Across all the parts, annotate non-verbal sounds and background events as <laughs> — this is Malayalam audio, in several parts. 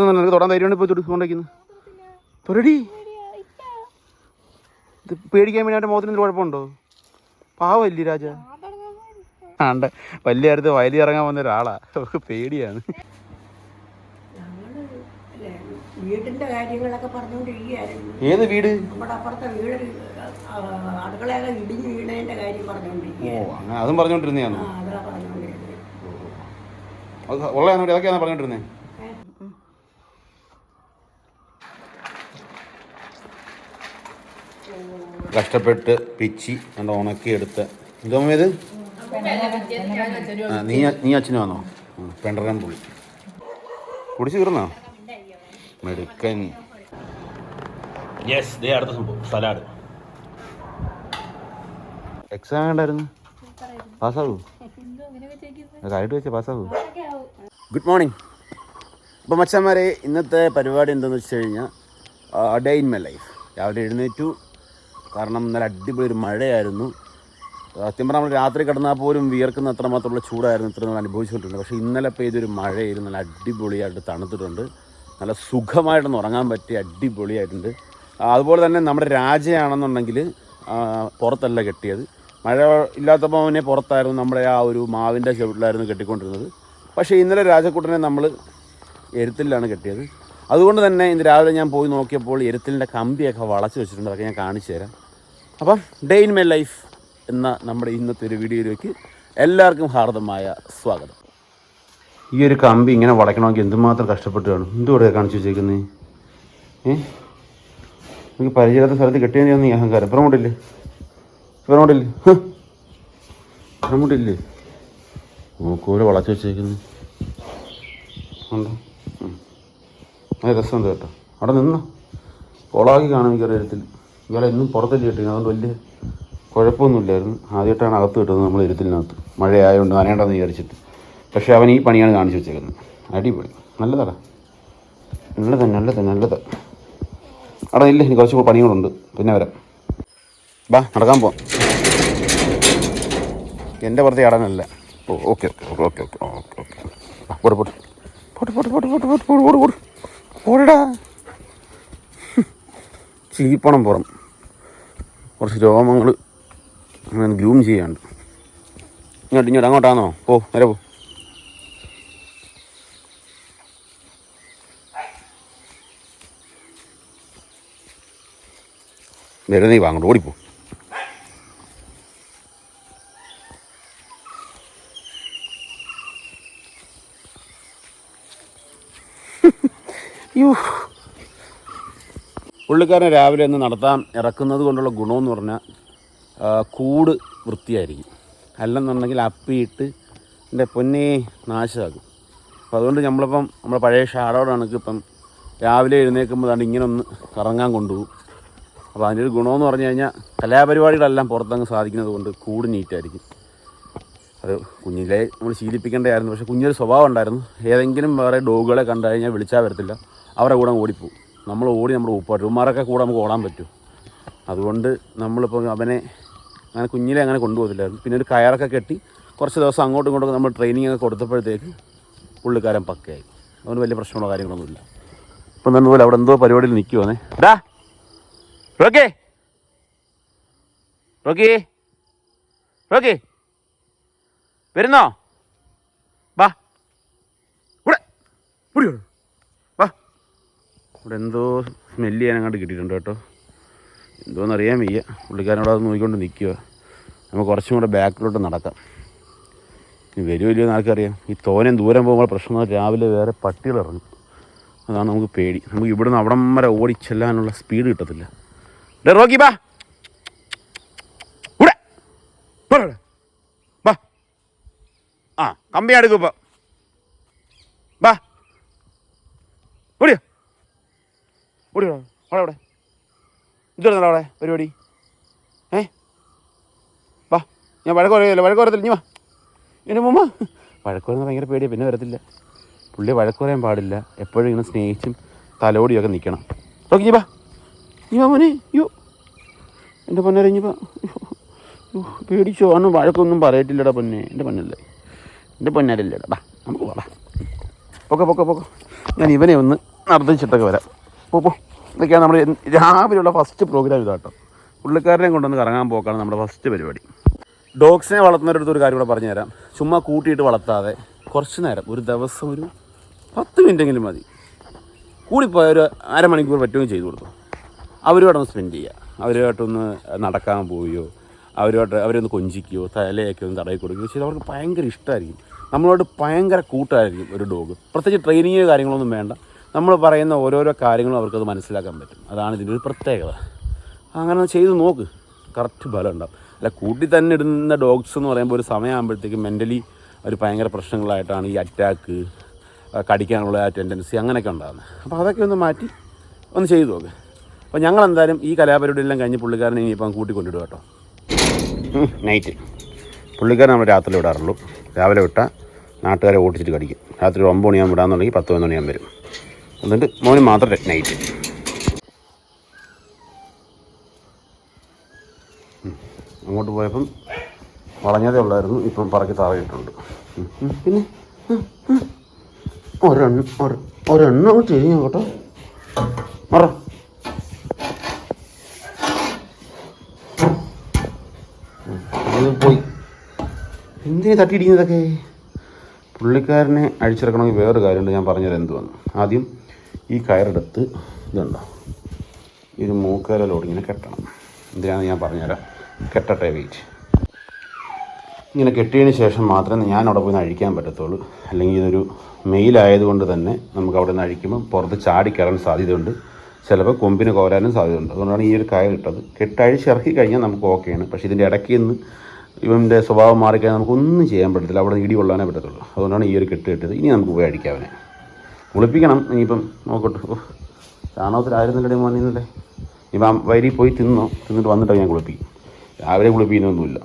നിനക്ക് തൊടാൻ ധൈര്യമാണ് ഇപ്പോൾ തൊടുക്കൊണ്ടിരിക്കുന്നത് തൊരടി ഇത് പേടിക്കാൻ വേണ്ടി മുഖത്തിന് കുഴപ്പമുണ്ടോ? പാവല്ലേ രാജ. ആണ്ട് വലിയ അടുത്ത് വയലിൽ ഇറങ്ങാൻ വന്ന ഒരാളാ. അവർക്ക് പേടിയാണ്. വീടിന്റെ കാര്യങ്ങളൊക്കെ പറഞ്ഞുകൊണ്ടിരിക്കുകയായിരുന്നു. ഏത് വീട്? നമ്മുടെ അപ്പുറത്തെ വീട് അടുക്കളയൊക്കെ ഇടിഞ്ഞു വീണതിന്റെ കാര്യം അങ്ങനെ അതും പറഞ്ഞോണ്ടിരുന്നതാണ് ആ അതാ പറഞ്ഞുകൊണ്ടിരുന്നത് അത് ഉള്ളതാണ് അതൊക്കെയാണ് പറഞ്ഞോണ്ടിരുന്നത് ഏ? കഷ്ടപ്പെട്ട് പിച്ചി കണ്ട ഉണക്കിയെടുത്ത്. എന്തോ ഇത് ആ, നീ നീ അച്ഛനും വന്നോ? പെണ്ടരം പുളി കുടിച്ചു തീർന്നോ? മെടുക്കൻ. യെസ് ദേ അടുത്ത സംഭവം. സലാഡ്. എക്സാം ഉണ്ടായിരുന്നു പാസ്സാവൂ? കായിട്ട് വെച്ചാൽ പാസ്സാവൂ? ഗുഡ് മോർണിംഗ് അപ്പോൾ മച്ചന്മാരെ ഇന്നത്തെ പരിപാടി എന്താണെന്ന് വെച്ച് കഴിഞ്ഞാൽ ഡേ ഇൻ മൈ ലൈഫ് രാവിലെ എഴുന്നേറ്റു കാരണം ഇന്നലെ അടിപൊളി ഒരു മഴയായിരുന്നു. സത്യം പറഞ്ഞാൽ നമ്മൾ രാത്രി കിടന്നാൽ പോലും വിയർക്കുന്ന അത്രമാത്രമുള്ള ചൂടായിരുന്നു ഇത്ര നമ്മൾ അനുഭവിച്ചുകൊണ്ടിരുന്നത് പക്ഷേ ഇന്നലെ പെയ്തൊരു മഴയായിരുന്നു. നല്ല അടിപൊളിയായിട്ട് തണുത്തിട്ടുണ്ട്. നല്ല സുഖമായിട്ടൊന്ന് ഉറങ്ങാൻ പറ്റി. അടിപൊളിയായിട്ടുണ്ട്. അതുപോലെ തന്നെ നമ്മുടെ രാജയാണെന്നുണ്ടെങ്കിൽ പുറത്തല്ല കെട്ടിയത്. മഴ ഇല്ലാത്തപ്പോൾ അവനെ പുറത്തായിരുന്നു നമ്മുടെ ആ ഒരു മാവിന്റെ ചുവട്ടിലായിരുന്നു കെട്ടിക്കൊണ്ടിരുന്നത്. പക്ഷേ ഇന്നലെ രാജക്കുട്ടനെ നമ്മൾ എരുത്തിലാണ് കെട്ടിയത്. അതുകൊണ്ട് തന്നെ ഇന്ന് രാവിലെ ഞാൻ പോയി നോക്കിയപ്പോൾ എരുത്തിലിന്റെ കമ്പിയൊക്കെ വളച്ച് വെച്ചിട്ടുണ്ട്. അതൊക്കെ ഞാൻ കാണിച്ചു തരാം അപ്പം ഡേ ഇൻ മൈ ലൈഫ് എന്ന നമ്മുടെ ഇന്നത്തെ ഒരു വീഡിയോയിലേക്ക് എല്ലാവർക്കും ഹാർദമായ സ്വാഗതം. ഈ ഒരു കമ്പി ഇങ്ങനെ വളയ്ക്കണമെങ്കിൽ എന്തുമാത്രം കഷ്ടപ്പെട്ട് എന്തുകൂടെ കാണിച്ചു വെച്ചേക്കുന്നേ? ഏ? എനിക്ക് പരിചയത്തെ സ്ഥലത്ത് കിട്ടിയാൽ നീ അഹങ്കാരം. ഇപ്പുറം കൊണ്ടില്ലേ ഇപ്പുറം കൊണ്ടില്ലേ വളച്ചു വെച്ചേക്കുന്നു. ഉണ്ടോ. അത് രസമുണ്ട് കേട്ടോ. അവിടെ നിന്നോ? കോളാക്കി കാണാൻ എനിക്ക് അറിയത്തിൽ ഇയാളെ ഇന്നും പുറത്തല്ലേ കിട്ടിയത്. അതുകൊണ്ട് വലിയ കുഴപ്പമൊന്നുമില്ലായിരുന്നു. ആദ്യമായിട്ടാണ് അകത്ത് കിട്ടുന്നത് നമ്മൾ ഇരുത്തിനകത്ത് മഴയായതുകൊണ്ട് നനയേണ്ടെന്ന് വിചാരിച്ചിട്ട്. പക്ഷേ അവൻ ഈ പണിയാണ് കാണിച്ചു വെച്ചേക്കുന്നത്. അടിപൊളി. നല്ലതാടാ. നല്ലതാ നല്ലതാ നല്ലതാ. അവിടെ ഇല്ല എനിക്ക് കുറച്ച് പണികളുണ്ട്. പിന്നെ വരാം. ബാ നടക്കാൻ പോവാം. എന്റെ പുറത്ത് ചാടാനല്ല ഓ okay okay okay okay okay okay. Pot പോട്ട് പോട്ട് പോട്ട് പോട്ട് പോട്ട് പോട്ട് പോട്ട് പോട്ട് പോടെടാ ചീപ്പണം പുറം. കുറച്ച് രോമങ്ങൾ ഗ്രൂം ചെയ്യാണ്ട് ഇങ്ങോട്ട് ഇങ്ങോട്ട് അങ്ങോട്ടാണോ പോ നേരെ പോ. നേരെ നീ വാങ്ങോട്ട് ഓടിപ്പോ. യ്യോ. പുള്ളിക്കാരനെ രാവിലെ ഒന്ന് നടത്താൻ ഇറക്കുന്നത് കൊണ്ടുള്ള ഗുണമെന്ന് പറഞ്ഞാൽ കൂട് വൃത്തിയായിരിക്കും. അല്ലെന്നുണ്ടെങ്കിൽ അപ്പിയിട്ട് എന്റെ പൊന്നെ നാശമാകും. അപ്പോൾ അതുകൊണ്ട് നമ്മളിപ്പം നമ്മുടെ പഴയ ഷാഡോട് ഇപ്പം രാവിലെ എഴുന്നേൽക്കുമ്പോൾ അത് ഇങ്ങനെ ഒന്ന് കറങ്ങാൻ കൊണ്ടുപോകും. അപ്പോൾ അതിന്റെ ഒരു ഗുണമെന്ന് പറഞ്ഞു കഴിഞ്ഞാൽ കലാപരിപാടികളെല്ലാം പുറത്തങ്ങ് സാധിക്കുന്നത് കൊണ്ട് കൂട് നീറ്റായിരിക്കും. അത് കുഞ്ഞിലെ നമ്മൾ ശീലിപ്പിക്കേണ്ടതായിരുന്നു. പക്ഷേ കുഞ്ഞൊരു സ്വഭാവം ഉണ്ടായിരുന്നു. ഏതെങ്കിലും വേറെ ഡോഗുകളെ കണ്ടു കഴിഞ്ഞാൽ വിളിച്ചാൽ വരത്തില്ല. അവരുടെ കൂടെ ഓടിപ്പോകും. നമ്മൾ ഓടി നമ്മുടെ ഉപ്പാട്ട് ഉമ്മാരൊക്കെ കൂടെ നമുക്ക് ഓടാൻ പറ്റും. അതുകൊണ്ട് നമ്മളിപ്പോൾ അവനെ അങ്ങനെ കുഞ്ഞിലെ അങ്ങനെ കൊണ്ടുപോകത്തില്ലായിരുന്നു. പിന്നെ ഒരു കയറൊക്കെ കെട്ടി കുറച്ച് ദിവസം അങ്ങോട്ടും ഇങ്ങോട്ടും നമ്മൾ ട്രെയിനിങ് ഒക്കെ കൊടുത്തപ്പോഴത്തേക്ക് പുള്ളിക്കാരൻ പക്കയായി. അതുകൊണ്ട് വലിയ പ്രശ്നമുള്ള കാര്യങ്ങളൊന്നുമില്ല ഇപ്പം തന്നെ പോലെ അവിടെ എന്തോ പരിപാടിയിൽ നിൽക്കുവാണേ ഡാ റോക്കേ. റോക്കി. റോക്കി. വരുന്നോ? വാ. ഇവിടെ. ഇവിടെ എന്തോ സ്മെല്ല് ചെയ്യാൻ അങ്ങോട്ട് കിട്ടിയിട്ടുണ്ട് കേട്ടോ. എന്തോന്ന് അറിയാൻ വയ്യ. പുള്ളിക്കാരനോട് അത് നോക്കിക്കൊണ്ട് നിൽക്കുക നമുക്ക് കുറച്ചും കൂടെ ബാക്കിലോട്ട് നടക്കാം. ഇനി വരുമോ ഇല്ലയോ ആർക്കറിയാം. ഈ തോനെ ദൂരം പോകുമ്പോൾ പ്രശ്നം രാവിലെ വേറെ പട്ടികൾ ഇറങ്ങും. അതാണ് നമുക്ക് പേടി. നമുക്ക് ഇവിടുന്ന് അവിടം വരെ ഓടി ചെല്ലാനുള്ള സ്പീഡ് കിട്ടത്തില്ല. ഡേ റോക്കി ബാ. ആ കമ്പി അടുക്കും ഇപ്പം. ബാ. ഓടിയോ. ഓടിയോ അവിടെ അവിടെ. ഇതുവരുന്നല്ലോ അവിടെ? പരിപാടി. ഏ? വാ. ഞാൻ വഴക്ക് പറയല്ലോ വഴക്ക് പറയത്തില്ല. ഇനി വാ. എന്റെ മുമ്മ. വഴക്ക് പറയുന്നത് ഭയങ്കര പേടിയാണ് പിന്നെ വരത്തില്ല. പുള്ളി വഴക്ക് പറയാൻ പാടില്ല. എപ്പോഴും ഇങ്ങനെ സ്നേഹിച്ചും തലോടിയൊക്കെ നിൽക്കണം നോക്കി വാ. നീ വാ മോനെ. അയ്യോ. എന്റെ പൊന്നേരെ അയ്യോ, പേടിച്ചോ. അന്ന് വഴക്കൊന്നും പറയട്ടില്ലടാ പൊന്നെ. എന്റെ പൊന്നല്ലേ. എന്റെ പൊന്നരല്ലേടാ. നമുക്ക് ബാ പൊക്കെ പൊക്കെ പൊക്കെ. ഞാൻ ഇവനെ ഒന്ന് നടത്തിച്ചിട്ടൊക്കെ വരാം. പോ പോ. ഇതൊക്കെയാണ് നമ്മുടെ രാവിലെയുള്ള ഫസ്റ്റ് പ്രോഗ്രാം ഇതാട്ടോ പുള്ളിക്കാരനെ കൊണ്ടുവന്ന് കറങ്ങാൻ പോക്കാണ് നമ്മുടെ ഫസ്റ്റ് പരിപാടി. ഡോഗ്സിനെ വളർത്തുന്നവരുടെ ഒരു കാര്യം കൂടെ പറഞ്ഞുതരാം. ചുമ്മാ കൂട്ടിയിട്ട് വളർത്താതെ കുറച്ച് നേരം ഒരു ദിവസം ഒരു പത്ത് മിനിറ്റെങ്കിലും മതി. കൂടിപ്പോയ ഒരു അരമണിക്കൂർ പറ്റുകയും ചെയ്തു കൊടുക്കും അവരുമായിട്ടൊന്ന് സ്പെൻഡ് ചെയ്യുക അവരുമായിട്ടൊന്ന് നടക്കാൻ പോവുകയോ അവരുമായിട്ട് അവരൊന്ന് കൊഞ്ചിക്കുകയോ തലയൊക്കെ ഒന്ന് തടയി കൊടുക്കുകയോ ചെയ്താൽ അവർക്ക് ഭയങ്കര ഇഷ്ടമായിരിക്കും. നമ്മളോട് ഭയങ്കര കൂട്ടായിരിക്കും ഒരു ഡോഗ് പ്രത്യേകിച്ച് ട്രെയിനിങ്ങോ കാര്യങ്ങളൊന്നും വേണ്ട. നമ്മൾ പറയുന്ന ഓരോരോ കാര്യങ്ങളും അവർക്കത് മനസ്സിലാക്കാൻ പറ്റും. അതാണ് ഇതിന്റെ ഒരു പ്രത്യേകത. അങ്ങനെ ചെയ്ത് നോക്ക്. കറക്റ്റ് ഫലം ഉണ്ടാവും. അല്ല കൂട്ടി തന്നെ ഇടുന്ന ഡോഗ്സ് എന്ന് പറയുമ്പോൾ ഒരു സമയമാകുമ്പോഴത്തേക്കും മെന്റലി ഒരു ഭയങ്കര പ്രശ്നങ്ങളായിട്ടാണ് ഈ അറ്റാക്ക് കടിക്കാനുള്ള ആ ടെൻഡൻസി അങ്ങനെയൊക്കെ ഉണ്ടാകുന്നത് അപ്പോൾ അതൊക്കെ ഒന്ന് മാറ്റി ഒന്ന് ചെയ്തു നോക്ക്. അപ്പോൾ ഞങ്ങൾ എന്തായാലും ഈ കലാപരിപാടിയെല്ലാം കഴിഞ്ഞ് പുള്ളിക്കാരനെ ഇനിയിപ്പം കൂട്ടിക്കൊണ്ടിടുക കേട്ടോ. നൈറ്റ് പുള്ളിക്കാരൻ നമ്മൾ രാത്രി വിടാറുള്ളൂ. രാവിലെ വിട്ടാൽ നാട്ടുകാരെ ഓടിച്ചിട്ട് കടിക്കും. രാത്രി ഒമ്പത് മണിയാകുമ്പോൾ വിടാമെന്നുണ്ടെങ്കിൽ പത്ത് പതിനൊന്ന് മണിയാകുമ്പോൾ വരും. എന്നിട്ട് മോന് മാത്രം നൈറ്റ് അങ്ങോട്ട് പോയപ്പം വളഞ്ഞതേ ഉള്ളായിരുന്നു. ഇപ്പം പറക്കി താഴെയിട്ടുണ്ട്. പിന്നെ. ഒരെണ്ണം ഒരെ- ഒരെണ്ണം ചെയ്യും കേട്ടോ. മറ. പോയി. എന്തിനാ തട്ടിയിടിക്കുന്നതൊക്കെ? പുള്ളിക്കാരനെ അഴിച്ചിറക്കണമെങ്കിൽ വേറൊരു കാര്യമുണ്ട്. ഞാൻ പറഞ്ഞത് എന്തുവാണ് ആദ്യം ഈ കയറെടുത്ത് ഇതുണ്ടോ? ഇത് മൂക്കരലോട് ഇങ്ങനെ കെട്ടണം. എന്തിനാണെന്ന് ഞാൻ പറഞ്ഞുതരാം. കെട്ടട്ടെ വെയിറ്റ് ഇങ്ങനെ കെട്ടിയതിന് ശേഷം മാത്രമേ ഞാൻ അവിടെ പോയി അഴിക്കാൻ പറ്റത്തുള്ളൂ. അല്ലെങ്കിൽ ഇതൊരു മെയിലായതുകൊണ്ട് തന്നെ നമുക്ക് അവിടെ നിന്ന് അഴിക്കുമ്പോൾ പുറത്ത് ചാടി കയറാൻ സാധ്യതയുണ്ട്. ചിലപ്പോൾ കൊമ്പിന് കോരാനും സാധ്യതയുണ്ട്. അതുകൊണ്ടാണ് ഈ ഒരു കയർ ഇട്ടത്. കെട്ടഴിച്ച് ഇറക്കി കഴിഞ്ഞാൽ നമുക്ക് ഓക്കെയാണ് പക്ഷേ ഇതിന്റെ ഇടയ്ക്ക് നിന്ന് ഇവന്റെ സ്വഭാവം മാറിക്കഴിഞ്ഞാൽ നമുക്കൊന്നും ചെയ്യാൻ പറ്റത്തില്ല. അവിടെ ഇടി കൊള്ളാനേ പറ്റത്തുള്ളൂ. അതുകൊണ്ടാണ് ഈ ഒരു കെട്ട് കെട്ടിയത്. ഇനി നമുക്ക് പോയി അഴിക്കാവനെ. കുളിപ്പിക്കണം. ഇനിയിപ്പം നോക്കട്ടെ. ഓ ചാണകത്തിലായിരുന്നില്ലേ മോനെ ഇന്നലെ. ഇപ്പം വരി പോയി തിന്നോ. തിന്നിട്ട് വന്നിട്ടോ ഞാൻ കുളിപ്പിക്കും. രാവിലെ കുളിപ്പിക്കുന്നൊന്നുമില്ല.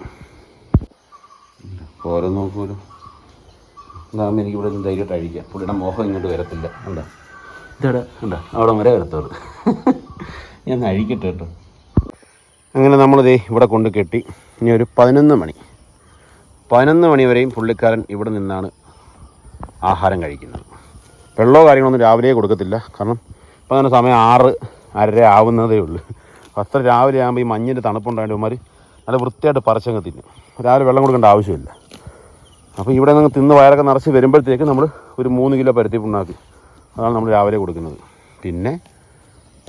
ഓരോ നോക്കൂലോ ഇതാകുമ്പോൾ എനിക്ക് ഇവിടെ ധൈര്യമായിട്ട് അഴിക്കാം. പുള്ളിയുടെ മോഹം ഇങ്ങോട്ട് വരത്തില്ല. ഉണ്ടോ ഇതേടാ ഉണ്ടോ അവിടെ വരെ വരത്തോളൂ. ഞാൻ അഴിക്കട്ടെ കേട്ടോ. അങ്ങനെ നമ്മളിതേ ഇവിടെ കൊണ്ട് കെട്ടി. ഇനി ഒരു പതിനൊന്ന് മണി. പതിനൊന്ന് മണി വരെയും പുള്ളിക്കാരൻ ഇവിടെ നിന്നാണ് ആഹാരം കഴിക്കുന്നത്. വെള്ളമോ കാര്യങ്ങളൊന്നും രാവിലെ കൊടുക്കത്തില്ല. കാരണം ഇപ്പം തന്നെ സമയം ആറ് അരര ആവുന്നതേ ഉള്ളൂ. അത്ര രാവിലെ ആകുമ്പോൾ ഈ മഞ്ഞിന്റെ തണുപ്പുണ്ടായിട്ട് ഇവന്മാർ നല്ല വൃത്തിയായിട്ട് പറിച്ചങ്ങ് തിന്നും. രാവിലെ വെള്ളം കൊടുക്കേണ്ട ആവശ്യമില്ല. അപ്പോൾ ഇവിടെ നിന്ന് തിന്ന് വയറൊക്കെ നിറച്ച് വരുമ്പോഴത്തേക്ക് നമ്മൾ ഒരു മൂന്ന് കിലോ പരുത്തി പുണ്ണാക്കി. അതാണ് നമ്മൾ രാവിലെ കൊടുക്കുന്നത്. പിന്നെ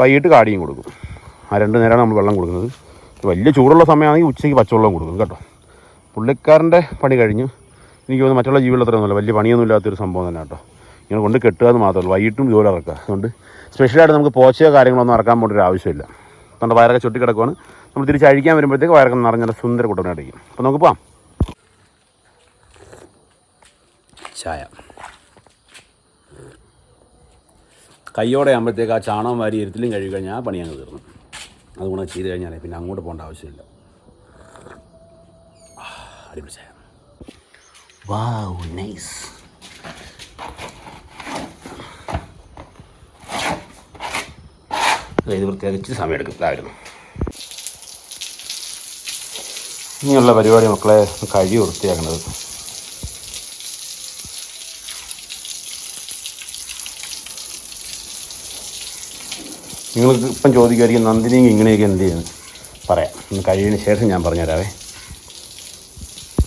വൈകിട്ട് കാടിയും കൊടുക്കും. ആ രണ്ട് നേരമാണ് നമ്മൾ വെള്ളം കൊടുക്കുന്നത്. വലിയ ചൂടുള്ള സമയമാണെങ്കിൽ ഉച്ചയ്ക്ക് പച്ചവെള്ളം കൊടുക്കും കേട്ടോ. പുള്ളിക്കാരന്റെ പണി കഴിഞ്ഞു. എനിക്ക് തോന്നുന്നു മറ്റുള്ള ജീവികളത്രയൊന്നുമില്ല വലിയ പണിയൊന്നും ഇല്ലാത്തൊരു സംഭവം തന്നെ കേട്ടോ. ഇങ്ങനെ കൊണ്ട് കെട്ടുക എന്ന് മാത്രമല്ല വൈകിട്ടും ജോലി ഇറക്കുക അതുകൊണ്ട് സ്പെഷ്യലായിട്ട് നമുക്ക് പോച്ചയോ കാര്യങ്ങളൊന്നും ഇറക്കാൻ പോകേണ്ട ഒരു ആവശ്യമില്ല. നമ്മുടെ വയറൊക്കെ ചുട്ടി കിടക്കുവാണ്. നമ്മൾ തിരിച്ച് അഴിക്കാൻ വരുമ്പോഴത്തേക്ക് വയറൊക്കെ നിറഞ്ഞ സുന്ദര കുട്ടനായിട്ടിരിക്കും അപ്പോൾ നമുക്ക് പോവാം. ചായ. കയ്യോടെ ആകുമ്പോഴത്തേക്ക് ആ ചാണകം വാരി ഇരുത്തിലും കഴുകി കഴിഞ്ഞാൽ ആ പണി അങ്ങ് തീർന്നു. അതുകൊണ്ട് ചെയ്ത് കഴിഞ്ഞാൽ പിന്നെ അങ്ങോട്ട് പോകേണ്ട ആവശ്യമില്ല. അടിപൊളി ചായ. വാവ് നൈസ് ഇത് പ്രത്യേകിച്ച് സമയമെടുക്കും. ഇതായിരുന്നു ഇനിയുള്ള പരിപാടി മക്കളെ കഴി വൃത്തിയാക്കുന്നത് നിങ്ങൾക്ക് ഇപ്പം ചോദിക്കുമായിരിക്കും നന്ദിനിയും ഇങ്ങനെയൊക്കെ എന്ത് ചെയ്യുന്നു? പറയാം. ഒന്ന് കഴിയുന്ന ശേഷം ഞാൻ പറഞ്ഞുതരാവേ.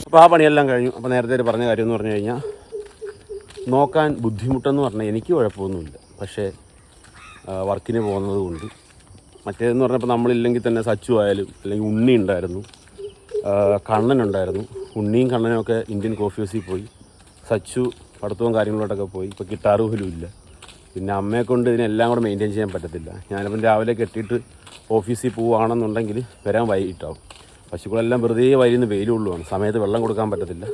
അപ്പോൾ ആ പണിയെല്ലാം കഴിഞ്ഞു. അപ്പോൾ നേരത്തെ പറഞ്ഞ കാര്യം എന്ന് പറഞ്ഞു കഴിഞ്ഞാൽ നോക്കാൻ ബുദ്ധിമുട്ടെന്ന് പറഞ്ഞാൽ എനിക്ക് കുഴപ്പമൊന്നുമില്ല. പക്ഷേ വർക്കിന് പോകുന്നത് കൊണ്ട്. മറ്റേതെന്ന് പറഞ്ഞപ്പോൾ നമ്മളില്ലെങ്കിൽ തന്നെ സച്ചു ആയാലും അല്ലെങ്കിൽ ഉണ്ണി ഉണ്ടായിരുന്നു. കണ്ണൻ ഉണ്ടായിരുന്നു. ഉണ്ണിയും കണ്ണനും ഒക്കെ ഇന്ത്യൻ കോഫി ഹൗസിൽ പോയി. സച്ചു പഠിത്തവും കാര്യങ്ങളോട്ടൊക്കെ പോയി. ഇപ്പോൾ കിട്ടാറുഹലും ഇല്ല. പിന്നെ അമ്മയെ കൊണ്ട് ഇതിനെല്ലാം കൂടെ മെയിന്റെയിൻ ചെയ്യാൻ പറ്റത്തില്ല. ഞാനിപ്പം രാവിലെ കെട്ടിയിട്ട് ഓഫീസിൽ പോവുകയാണെന്നുണ്ടെങ്കിൽ വരാൻ വൈകിട്ടാവും. പശുക്കളെല്ലാം വെറുതെ വൈകുന്ന വെയിലുള്ളതാണ്. സമയത്ത് വെള്ളം കൊടുക്കാൻ പറ്റത്തില്ല.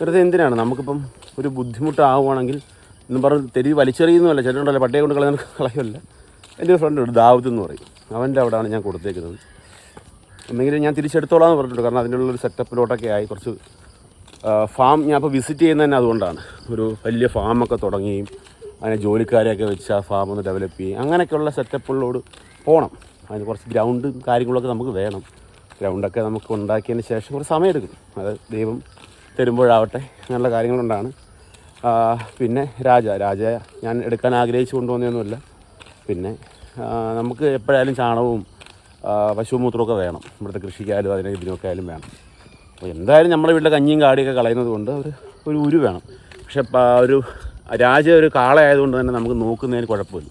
വെറുതെ എന്തിനാണ്? നമുക്കിപ്പം ഒരു ബുദ്ധിമുട്ടാവുകയാണെങ്കിൽ എന്നും പറഞ്ഞ് തെരുവ് വലിച്ചെറിയുന്നതല്ല. ചേട്ടനുണ്ടല്ലോ പട്ടിയെ കൊണ്ട് കളയാൻ കളയല്ല എന്റെ ഒരു ഫ്രണ്ട് ഉണ്ട് ദാവത്ത് എന്ന് പറയും. അവന്റെ അവിടെയാണ് ഞാൻ കൊടുത്തേക്കുന്നത്. എന്തെങ്കിലും ഞാൻ തിരിച്ചെടുത്തോളാം എന്ന് പറഞ്ഞിട്ടുണ്ട്. കാരണം അതിനുള്ളൊരു സെറ്റപ്പിലോട്ടൊക്കെ ആയി കുറച്ച് ഫാം ഞാൻ ഇപ്പോൾ വിസിറ്റ് ചെയ്യുന്നത് തന്നെ അതുകൊണ്ടാണ്. ഒരു വലിയ ഫാമൊക്കെ തുടങ്ങിയും അതിനെ ജോലിക്കാരെയൊക്കെ വെച്ച് ആ ഫാം ഒന്ന് ഡെവലപ്പ് ചെയ്യും അങ്ങനെയൊക്കെയുള്ള സെറ്റപ്പുകളോട് പോകണം അതിന് കുറച്ച് ഗ്രൗണ്ടും കാര്യങ്ങളൊക്കെ നമുക്ക് വേണം. ഗ്രൗണ്ടൊക്കെ നമുക്ക് ഉണ്ടാക്കിയതിന് ശേഷം കുറച്ച് സമയമെടുക്കും അത് ദൈവം തരുമ്പോഴാവട്ടെ അങ്ങനെയുള്ള കാര്യങ്ങളുണ്ടാണ് പിന്നെ രാജ രാജ ഞാൻ എടുക്കാൻ ആഗ്രഹിച്ചു കൊണ്ടുവന്നതൊന്നുമില്ല. പിന്നെ നമുക്ക് എപ്പോഴായാലും ചാണകവും പശുമൂത്രമൊക്കെ വേണം. ഇവിടുത്തെ കൃഷിക്കായാലും അതിനെ ഇതിനൊക്കെ ആയാലും വേണം. അപ്പോൾ എന്തായാലും നമ്മുടെ വീട്ടിലെ കഞ്ഞിയും കാടിയൊക്കെ കളയുന്നത് കൊണ്ട് ഒരു ഒരു ഉരു വേണം. പക്ഷെ ഒരു രാജ ഒരു കാളയായതുകൊണ്ട് തന്നെ നമുക്ക് നോക്കുന്നതിന് കുഴപ്പമില്ല.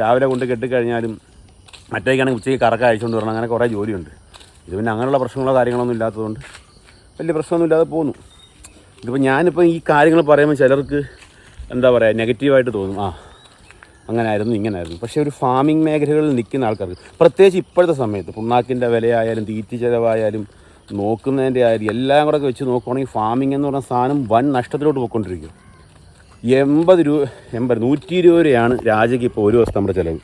രാവിലെ കൊണ്ട് കെട്ടിക്കഴിഞ്ഞാലും മറ്റേക്കാണെങ്കിൽ ഉച്ചയ്ക്ക് കറക്കം അയച്ചുകൊണ്ട് വരണം. അങ്ങനെ കുറേ ജോലിയുണ്ട്. ഇത് പിന്നെ അങ്ങനെയുള്ള പ്രശ്നങ്ങളോ കാര്യങ്ങളൊന്നും ഇല്ലാത്തതുകൊണ്ട് വലിയ പ്രശ്നമൊന്നും ഇല്ലാതെ ഇതിപ്പോൾ ഞാനിപ്പോൾ ഈ കാര്യങ്ങൾ പറയുമ്പോൾ ചിലർക്ക് എന്താ പറയുക നെഗറ്റീവായിട്ട് തോന്നും. ആ അങ്ങനെയായിരുന്നു ഇങ്ങനെയായിരുന്നു പക്ഷേ ഒരു ഫാമിംഗ് മേഖലകളിൽ നിൽക്കുന്ന ആൾക്കാർക്ക് പ്രത്യേകിച്ച് ഇപ്പോഴത്തെ സമയത്ത് പുണ്ണാക്കിന്റെ വിലയായാലും തീറ്റി ചിലവായാലും നോക്കുന്നതിന്റെ ആയാലും എല്ലാം കൂടെ വെച്ച് നോക്കുവാണെങ്കിൽ ഫാമിംഗ് എന്ന് പറഞ്ഞ സാധനം വൻ നഷ്ടത്തിലോട്ട് പോയിക്കൊണ്ടിരിക്കും. എൺപത് രൂപ എൺപത് നൂറ്റി ഇരുപത് രൂപയാണ് രാജയ്ക്ക് ഇപ്പോൾ ഒരു ദിവസം നമ്മുടെ ചിലവ്.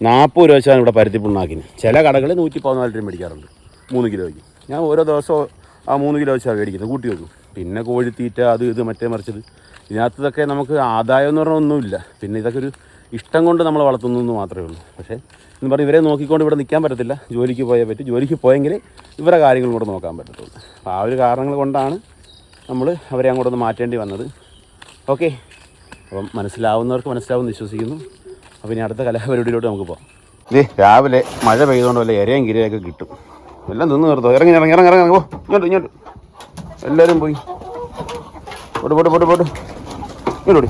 നാൽപ്പത് രൂപ വെച്ചാണ് ഇവിടെ പരുത്തി പുണ്ണാക്കിന്. ചില കടകളിൽ നൂറ്റി പതിനാല് രൂപ മേടിക്കാറുണ്ട് മൂന്ന് കിലോയ്ക്ക്. ഞാൻ ഓരോ ദിവസവും ആ മൂന്ന് കിലോ വെച്ചാണ് മേടിക്കുന്നത്. കൂട്ടി വെക്കും പിന്നെ കോഴിത്തീറ്റ അത് ഇത് മറ്റേ മറിച്ചത്. ഇതിനകത്തതൊക്കെ നമുക്ക് ആദായം എന്ന് പറഞ്ഞാൽ ഒന്നുമില്ല. പിന്നെ ഇതൊക്കെ ഒരു ഇഷ്ടം കൊണ്ട് നമ്മൾ വളർത്തുന്നു മാത്രമേ ഉള്ളൂ. പക്ഷേ എന്ന് പറഞ്ഞാൽ ഇവരെ നോക്കിക്കൊണ്ട് ഇവിടെ നിൽക്കാൻ പറ്റത്തില്ല. ജോലിക്ക് പോയാൽ പറ്റും. ജോലിക്ക് പോയെങ്കിൽ ഇവരെ കാര്യങ്ങൾ കൂടെ നോക്കാൻ പറ്റത്തുള്ളൂ. അപ്പോൾ ആ ഒരു കാരണങ്ങൾ കൊണ്ടാണ് നമ്മൾ അവരെ അങ്ങോട്ടൊന്ന് മാറ്റേണ്ടി വന്നത്. ഓക്കെ. അപ്പം മനസ്സിലാവുന്നവർക്ക് മനസ്സിലാവുമെന്ന് വിശ്വസിക്കുന്നു. അപ്പോൾ ഇനി അടുത്ത കലാപരിപാടിയിലോട്ട് നമുക്ക് പോകാം. ഇതേ രാവിലെ മഴ പെയ്തുകൊണ്ട് വല്ല ഇരയും കിരയൊക്കെ കിട്ടും. എല്ലാം തിന്ന് നിർത്തോ. ഇറങ്ങി ഇറങ്ങി ഇറങ്ങി ഇറങ്ങി ഓ ഇങ്ങോട്ട് ഇങ്ങോട്ട്. എല്ലാവരും പോയി. പോട്ട് പോട്ട് പോട്ട് പോട്ട് ഇങ്ങോട്ട്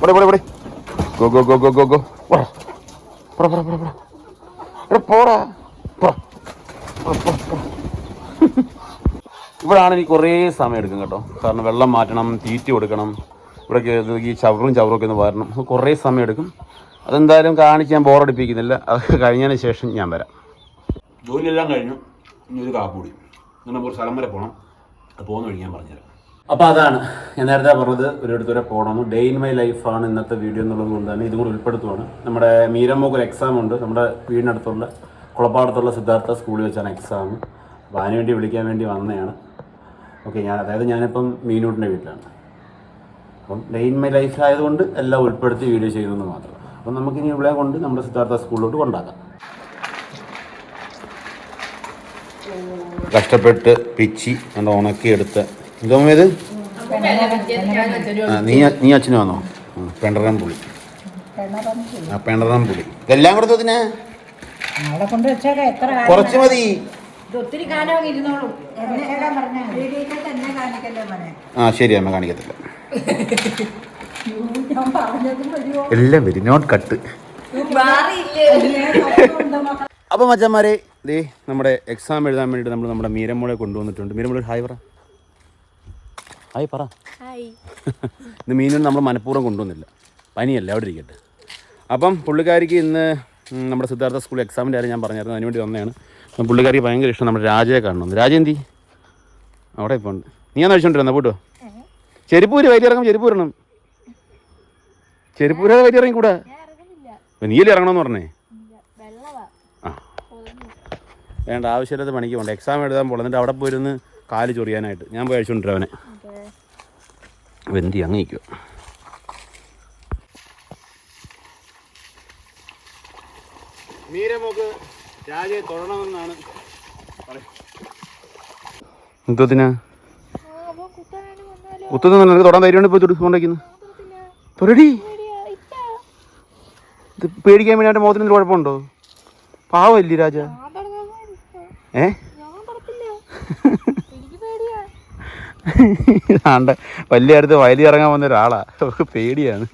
പോടെ പോടെ go go go go go go. പോടാ. പോടാ പോടാ പോടാ എടാ പോടാ. ഇവിടാണ് ആണെങ്കിൽ കുറേ സമയം എടുക്കും കേട്ടോ. കാരണം വെള്ളം മാറ്റണം തീറ്റി കൊടുക്കണം. ഇവിടെ ഈ ചവറും ചവറും ഒക്കെ ഒന്ന് വരണം. കുറേ സമയം എടുക്കും. അതെന്തായാലും കാണിച്ച് ഞാൻ ബോറടിപ്പിക്കുന്നില്ല. അത് കഴിഞ്ഞതിന് ശേഷം ഞാൻ വരാം. ജോലിയെല്ലാം കഴിഞ്ഞു. ഇനി ഒരു കാപ്പൂടി ഇങ്ങനെ ഒരു സ്ഥലം വരെ പോകണം അത് പോകുന്ന വഴി ഞാൻ പറഞ്ഞുതരാം. അപ്പോൾ അതാണ്. ഞാൻ നേരത്തെ പറഞ്ഞത് ഒരിടത്ത് വരെ പോകണമെന്ന് ഡേ ഇൻ മൈ ലൈഫാണ് ഇന്നത്തെ വീഡിയോ എന്നുള്ളത് കൊണ്ട് തന്നെ ഇതും കൂടി ഉൾപ്പെടുത്തുവാണ്. നമ്മുടെ മീരമ്മക്ക് ഒരു എക്സാം ഉണ്ട്. നമ്മുടെ വീടിനടുത്തുള്ള കുളപ്പാടത്തുള്ള സിദ്ധാർത്ഥ സ്കൂളിൽ വെച്ചാണ് എക്സാം അപ്പോൾ അതിന് വേണ്ടി വിളിക്കാൻ വേണ്ടി വന്നതാണ്. ഓക്കെ ഞാൻ അതായത് ഞാനിപ്പം മീനൂട്ടിന്റെ വീട്ടിലാണ്. അപ്പം ഡേ ഇൻ മൈ ലൈഫ് ആയതുകൊണ്ട് എല്ലാം ഉൾപ്പെടുത്തി വീഡിയോ ചെയ്യുന്നത് മാത്രം. അപ്പം നമുക്കിനി ഇവിടെ കൊണ്ട് നമ്മുടെ സിദ്ധാർത്ഥ സ്കൂളിലോട്ട് കൊണ്ടാക്കാം. കഷ്ടപ്പെട്ട് പിച്ചി കണ്ട് ഉണക്കി എടുത്ത് ഇത്? നീ നീ അച്ഛനും വന്നോ? പെണ്ടറം പുളി. ആ പെണ്ടറം പുളി. ഇതെല്ലാം കൂടെ തോതിനെ അവിടെ കൊണ്ട് എത്ര കാലം കുറച്ച് മതി. ആ ശരി അമ്മ കാണിക്കത്തില്ല. എല്ലാം വരും നോട്ട് കട്ട് അപ്പോൾ മച്ചന്മാരെ ദേ നമ്മുടെ എക്സാം എഴുതാൻ വേണ്ടിയിട്ട് നമ്മൾ നമ്മുടെ മീരമ്മോളെ കൊണ്ടുവന്നിട്ടുണ്ട്. മീരമ്മോളെ ഒരു ഹായ് പറ. ഹായ് പറ. ഇത് മീനും നമ്മൾ മനഃപൂർവം കൊണ്ടുവന്നില്ല. പനിയല്ല അവിടെ ഇരിക്കട്ടെ. അപ്പം പുള്ളിക്കാരിക്ക് ഇന്ന് നമ്മുടെ സിദ്ധാർത്ഥ സ്കൂൾ എക്സാമിന്റെ കാര്യം ഞാൻ പറഞ്ഞായിരുന്നു അതിനുവേണ്ടി വന്നതാണ്. അപ്പം പുള്ളിക്കാരിക്ക് ഭയങ്കര ഇഷ്ടം നമ്മുടെ രാജയെ കാണണം. രാജേന്തി അവിടെ ഇപ്പോൾ ഉണ്ട്. നീ ഞാൻ അഴിച്ചോണ്ടിരുന്ന പോട്ടോ ചെരുപ്പൂര് വലിയിറങ്ങും ചെരുപ്പ് വരണം ചെരുപ്പൂരെ വലിയിറങ്ങി കൂടാ നീയല്ലേ ഇറങ്ങണമെന്ന് പറഞ്ഞേ ആ വേണ്ട ആവശ്യമില്ലാത്ത പണിക്ക് പോകണ്ട. എക്സാം എഴുതാൻ പോകണം എന്നിട്ട് അവിടെ പോയിരുന്ന് കാൽ ചൊറിയാനായിട്ട്. ഞാൻ പോയി അഴിച്ചുകൊണ്ടിരും അവനെ. ചെയ്യും? അങ്ങ് നിൽക്കുക മീരമോക്ക് രാജയെ തൊഴണമെന്നാണ് എന്തോത്തിനാ കുത്തുന്ന നിനക്ക് തൊടാൻ ധൈര്യമാണ് ഇപ്പോൾ കൊണ്ടേക്കുന്നു. തൊരടി. ഇത് പേടിക്കാൻ വേണ്ടി എന്തെങ്കിലും കുഴപ്പമുണ്ടോ? പാവല്ലേ രാജ? ഏ? ആണ്ട വലിയ അടുത്ത് വയലിൽ ഇറങ്ങാൻ വന്ന ഒരാളാ. അവർക്ക് പേടിയാണ്.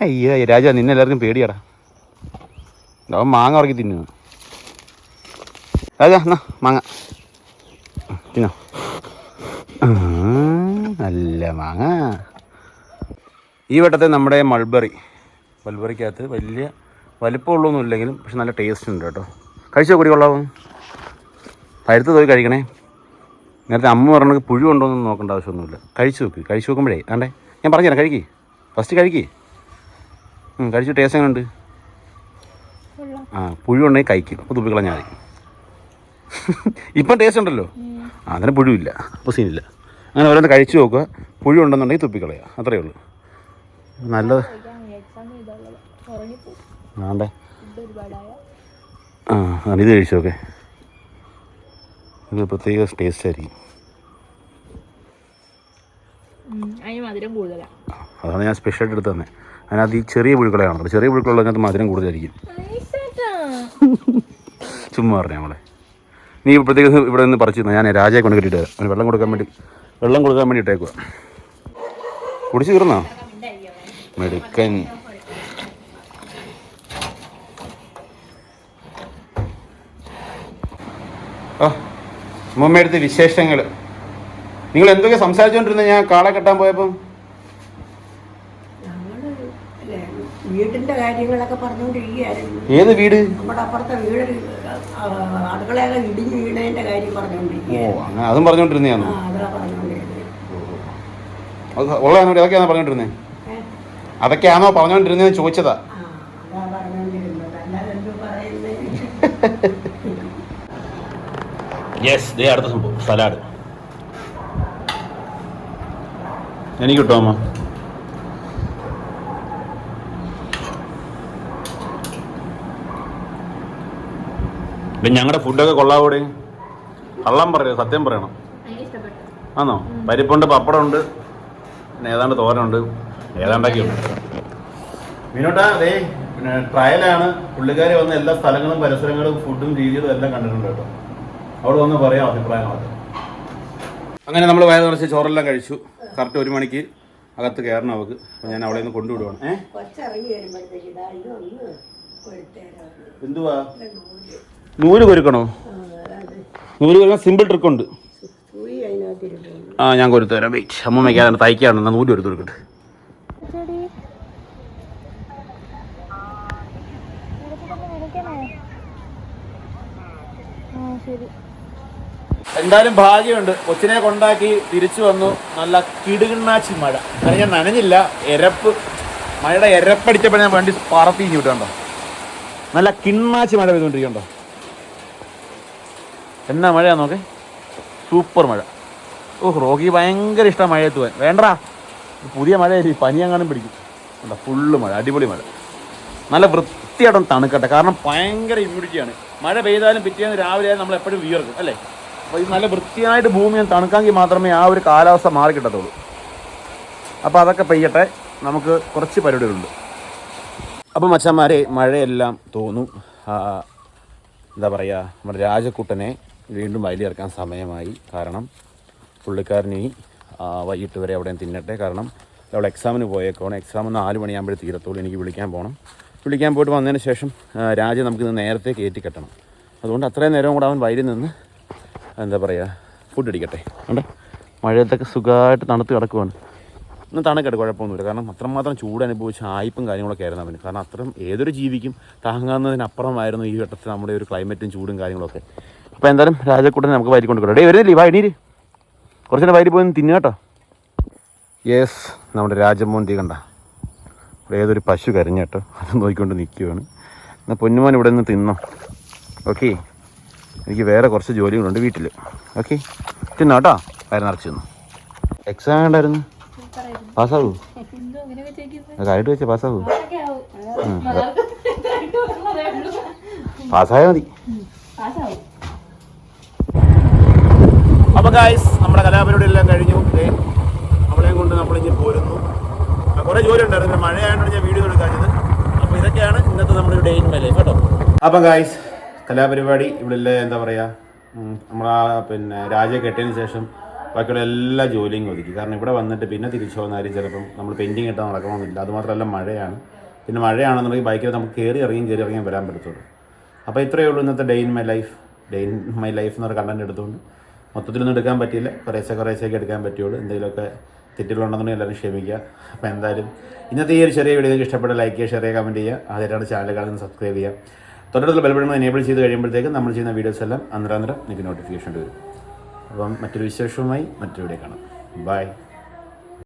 അയ്യോ രാജ നിന്നെ എല്ലാവർക്കും പേടിയാടാ. അവൻ മാങ്ങ ഉറക്കി തിന്നു രാജ എന്നാ മാങ്ങ. തിന്നോ. നല്ല മാങ്ങ. ഈ വട്ടത്തെ നമ്മുടെ മൾബറി. മൾബറിക്കകത്ത് വലിയ വലിപ്പമുള്ളൊന്നും ഇല്ലെങ്കിലും പക്ഷെ നല്ല ടേസ്റ്റ് ഉണ്ട് കേട്ടോ. കഴിച്ചോ കുടി കൊള്ളാവും പരുത്ത് തോയി കഴിക്കണേ. നേരത്തെ അമ്മ പറഞ്ഞത് പുഴു ഉണ്ടോ എന്ന് നോക്കേണ്ട ആവശ്യമൊന്നുമില്ല. കഴിച്ചു നോക്ക്. കഴിച്ചു നോക്കുമ്പോഴേ ആണ്ടേ. ഞാൻ പറഞ്ഞുതരാം കഴിക്കി. ഫസ്റ്റ് കഴിക്കേ. കഴിച്ചു ടേസ്റ്റ് എങ്ങനെ ഉണ്ട് ആ പുഴു ഉണ്ടെങ്കിൽ കഴിക്കും. അപ്പോൾ തുപ്പി കളഞ്ഞാൽ മതി. ഇപ്പം ടേസ്റ്റ് ഉണ്ടല്ലോ. ആ അതിന് പുഴുവില്ല. അപ്പോൾ സീനില്ല അങ്ങനെ ഓരോന്ന് കഴിച്ചു നോക്കുക. പുഴു ഉണ്ടെന്നുണ്ടെങ്കിൽ തുപ്പിക്കളയുക. അത്രയേ ഉള്ളൂ. നല്ലത്. ആണ്ടേ. ആ ഇത് കഴിച്ചു നോക്കെ. ഇത് പ്രത്യേക ടേസ്റ്റ് ആയിരിക്കും. അതാണ് ഞാൻ സ്പെഷ്യലായിട്ട് എടുത്ത് തന്നെ അതിനകത്ത് ഈ ചെറിയ പുഴുക്കളെയാണ് ചെറിയ പുഴുക്കളുള്ളതിനകത്ത് മധുരം കൂടുതലായിരിക്കും. ചുമ്മാ പറഞ്ഞു നമ്മളെ നീ പ്രത്യേക ഇവിടെ നിന്ന് പറിച്ചു തന്നെ ഞാൻ രാജയെ കൊണ്ട് കെട്ടിയിട്ട്. അവന് വെള്ളം കൊടുക്കാൻ വേണ്ടി വെള്ളം കൊടുക്കാൻ വേണ്ടി ഇട്ടേക്കുക കുടിച്ച് തീർന്നോ? മെടുക്കൻ. അമ്മമ്മയടുത്ത് വിശേഷങ്ങൾ നിങ്ങൾ എന്തൊക്കെ സംസാരിച്ചുകൊണ്ടിരുന്നത് ഞാൻ കാളെ കെട്ടാൻ പോയപ്പം. ഞങ്ങൾ അല്ലേ, വീടിന്റെ കാര്യങ്ങളൊക്കെ പറഞ്ഞുകൊണ്ടിരിക്കുകയായിരുന്നു ഏത് വീട്? നമ്മുടെ അപ്പുറത്തെ വീട് ആ, അടുക്കളയൊക്കെ ഇടിഞ്ഞ് വീണതിന്റെ കാര്യം അതും പറഞ്ഞുകൊണ്ടിരുന്നതാണോ ആ അതാ പറഞ്ഞുകൊണ്ടിരുന്നത് അത് ഉള്ളതാണോ അതൊക്കെയാണോ പറഞ്ഞുകൊണ്ടിരുന്നത്? അതൊക്കെയാണോ പറഞ്ഞുകൊണ്ടിരുന്നതെന്ന് ചോദിച്ചതാ. പറഞ്ഞുകൊണ്ടിരുന്നത് അല്ലാതെ എന്തോ പറയുന്നത് <laughs> യെസ് ദേ അടുത്ത സംഭവം. സലാഡ്. എനിക്ക് കിട്ടുമോ അമ്മ? ഞങ്ങളുടെ ഫുഡൊക്കെ കൊള്ളാവൂടെ? കള്ളം പറയരുത് സത്യം പറയണം. എനിക്ക് ഇഷ്ടപ്പെട്ടു ആണോ പരിപ്പുണ്ട് പപ്പടമുണ്ട് പിന്നെ ഏതാണ്ട് തോരനുണ്ട് ഏതാണ്ടൊക്കെ ഉണ്ട്. മീനോട്ടാ അതെ പിന്നെ ട്രയലാണ് പുള്ളിക്കാരി വന്ന എല്ലാ സ്ഥലങ്ങളും പരിസരങ്ങളും ഫുഡും രീതികളും എല്ലാം കണ്ടിട്ടുണ്ട് കേട്ടോ. അവിടെ വന്ന് പറയാം അഭിപ്രായം അഭിപ്രായങ്ങളൊക്കെ അങ്ങനെ നമ്മൾ വയറ് നിറച്ച് ചോറെല്ലാം കഴിച്ചു. കറക്റ്റ് ഒരു മണിക്ക് അകത്ത് കയറണം അവക്ക്. അപ്പം ഞാൻ അവിടെ നിന്ന് കൊണ്ടുവിടുവാണ്. ഏ? എന്തുവാ? നൂൽ. കൊരുക്കണോ? നൂൽ കൊരുക്കാൻ സിമ്പിൾ ട്രിക്കുണ്ട് ആ ഞാൻ കൊരുത്തു തരാം വെയിറ്റ് അമ്മ വയ്ക്കാതെ തയ്ക്കാണ് നൂൽ കൊടുത്തു കൊടുക്കട്ടെ. എന്തായാലും ഭാഗ്യമുണ്ട്. കൊച്ചിനെ കൊണ്ടാക്കി തിരിച്ചു വന്നു. നല്ല കിടുകിണ്ണാച്ചി മഴ. അത് ഞാൻ നനഞ്ഞില്ല. എരപ്പ്. മഴയുടെ എരപ്പടിച്ചപ്പോൾ ഞാൻ വണ്ടി പറത്തി വിട്ടുണ്ടോ നല്ല കിണ്ണാച്ചി മഴ പെയ്തുകൊണ്ടിരിക്കണ്ടോ എന്നാ മഴയാ നോക്കേ? സൂപ്പർ മഴ. ഓ റോഗി ഭയങ്കര ഇഷ്ടം മഴയത്ത് പോകാൻ. വേണ്ടടാ. പുതിയ മഴയായി പനി എങ്ങാനും പിടിക്കും. കണ്ടോ? ഫുള്ള് മഴ. അടിപൊളി മഴ. നല്ല വൃത്തിയായിട്ടും തണുക്കട്ടെ. കാരണം ഭയങ്കര ഇമ്മ്യൂണിറ്റിയാണ് മഴ പെയ്താലും പിറ്റേന്ന് രാവിലെ നമ്മൾ എപ്പോഴും വിയർക്കും അല്ലേ? അപ്പോൾ നല്ല വൃത്തിയായിട്ട് ഭൂമി തണുക്കാമെങ്കിൽ മാത്രമേ ആ ഒരു കാലാവസ്ഥ മാറി കിട്ടത്തുള്ളൂ. അപ്പോൾ അതൊക്കെ പെയ്യട്ടെ. നമുക്ക് കുറച്ച് പരിപാടികളുണ്ട്. അപ്പോൾ മച്ചന്മാരെ മഴയെല്ലാം തോന്നും. എന്താ പറയുക നമ്മുടെ രാജക്കുട്ടനെ വീണ്ടും വയലിറക്കാൻ സമയമായി. കാരണം പുള്ളിക്കാരനെ വൈകിട്ട് വരെ അവിടെ തിന്നട്ടെ. കാരണം അവിടെ എക്സാമിന് പോയേക്കോണം എക്സാം നാല് മണിയാകുമ്പോഴേ തീരത്തുള്ളൂ. എനിക്ക് വിളിക്കാൻ പോകണം വിളിക്കാൻ പോയിട്ട് വന്നതിന് ശേഷം രാജ നമുക്കിന്ന് നേരത്തെ കയറ്റി കെട്ടണം. അതുകൊണ്ട് അത്രയും നേരം കൂടെ അവൻ വയലിൽ നിന്ന് എന്താ പറയുക ഫുഡ് അടിക്കട്ടെ. അല്ലേ മഴയത്തൊക്കെ സുഖമായിട്ട് തണുത്ത് കിടക്കുവാണ്. ഇന്ന് തണുക്കട്ടെ കുഴപ്പമൊന്നുമില്ല. കാരണം അത്രമാത്രം ചൂട് അനുഭവിച്ച ആയിപ്പും കാര്യങ്ങളൊക്കെ ആയിരുന്നു അവന്. കാരണം അത്രയും ഏതൊരു ജീവിക്കും താങ്ങാവുന്നതിനപ്പുറമായിരുന്നു ഈ ഘട്ടത്തിൽ നമ്മുടെ ഒരു ക്ലൈമറ്റും ചൂടും കാര്യങ്ങളൊക്കെ. അപ്പോൾ എന്തായാലും രാജക്കുട്ടനെ നമുക്ക് വരി കൊണ്ട് കൊടുക്കാം ഡേ വരുന്നില്ലേ? വാ കുറച്ചു നേരം വരി പോയി തിന്നു കേട്ടോ. യെസ് നമ്മുടെ രാജമോൻ തീ കണ്ട. ഇവിടെ ഏതൊരു പശു കരഞ്ഞ കേട്ടോ അത് നോക്കിക്കൊണ്ട് നിൽക്കുകയാണ് എന്നാൽ പൊന്നുമോൻ ഇവിടെ നിന്ന് തിന്നോ. ഓക്കെ എനിക്ക് വേറെ കുറച്ച് ജോലികളുണ്ട് വീട്ടിൽ ഓക്കെ? തിന്നോ കേട്ടോ വയറ് നിറച്ചു തന്നു. എക്സാം ഉണ്ടായിരുന്നു പാസ്സാവൂ? എന്തോ വെച്ചാൽ പാസ്സാവൂ? പാസ്സായ മതി. അപ്പൊ ഗായ്സ് നമ്മുടെ കലാപരിപാടി എല്ലാം കഴിഞ്ഞു. അവളെയും കൊണ്ട് നമ്മളിഞ്ഞ് പോരുന്നു. കുറെ ജോലി ഉണ്ടായിരുന്നു. മഴയായതുകൊണ്ട് ഞാൻ വീഡിയോ എടുക്കാഞ്ഞത്. അപ്പോൾ ഇതൊക്കെയാണ് ഇന്നത്തെ നമ്മുടെ ഡേ ഇൻ ലൈഫ് കേട്ടോ. അപ്പം ഗായ്സ് കലാപരിപാടി ഇവിടെ എന്താ പറയുക നമ്മൾ ആ പിന്നെ രാജയെ കെട്ടിയതിന് ശേഷം ബാക്കിയുള്ള എല്ലാ ജോലിയും ഒതുക്കി. കാരണം ഇവിടെ വന്നിട്ട് പിന്നെ തിരിച്ചു വന്നാലും ചിലപ്പം നമ്മൾ പെയിന്റിങ് ഇട്ടാൽ നടക്കണമെന്നില്ല. അതുമാത്രമല്ല മഴയാണ്. പിന്നെ മഴയാണെന്നുണ്ടെങ്കിൽ ബൈക്കിൽ നമുക്ക് കയറി ഇറങ്ങിയും കയറി ഇറങ്ങിയും വരാൻ പറ്റത്തുള്ളൂ. അപ്പോൾ ഇത്രയേ ഉള്ളൂ ഇന്നത്തെ day in my life. Day in my life എന്നൊരു കണ്ടന്റ് എടുത്തുകൊണ്ട് മൊത്തത്തിലൊന്നും എടുക്കാൻ പറ്റിയില്ല. കുറേശ്ശെ കുറേശ്ശേക്ക് എടുക്കാൻ പറ്റുള്ളൂ. എന്തെങ്കിലുമൊക്കെ തെറ്റുകളുണ്ടെന്നുണ്ടെങ്കിൽ എല്ലാവരും ക്ഷമിക്കുക. അപ്പോൾ എന്തായാലും ഇന്നത്തെ ഈ ഒരു ചെറിയ വീഡിയോ നിങ്ങൾക്ക് ഇഷ്ടപ്പെട്ട ലൈക്ക് ചെയ്യുക ഷെയർ ചെയ്യുക കമന്റ് ചെയ്യുക. ആദ്യമായിട്ടാണ് ചാനൽ കാണുന്നത് സബ്സ്ക്രൈബ് ചെയ്യുക. തൊട്ടടുത്തുള്ള ബെൽബട്ടൺ എനേബിൾ ചെയ്ത് കഴിയുമ്പോഴത്തേക്കും നമ്മൾ ചെയ്യുന്ന വീഡിയോസ് എല്ലാം അന്നേരം നിങ്ങൾക്ക് നോട്ടിഫിക്കേഷൻ വരും. അപ്പം മറ്റൊരു വിശേഷവുമായി മറ്റൊരു വീഡിയോ കാണാം. ബൈ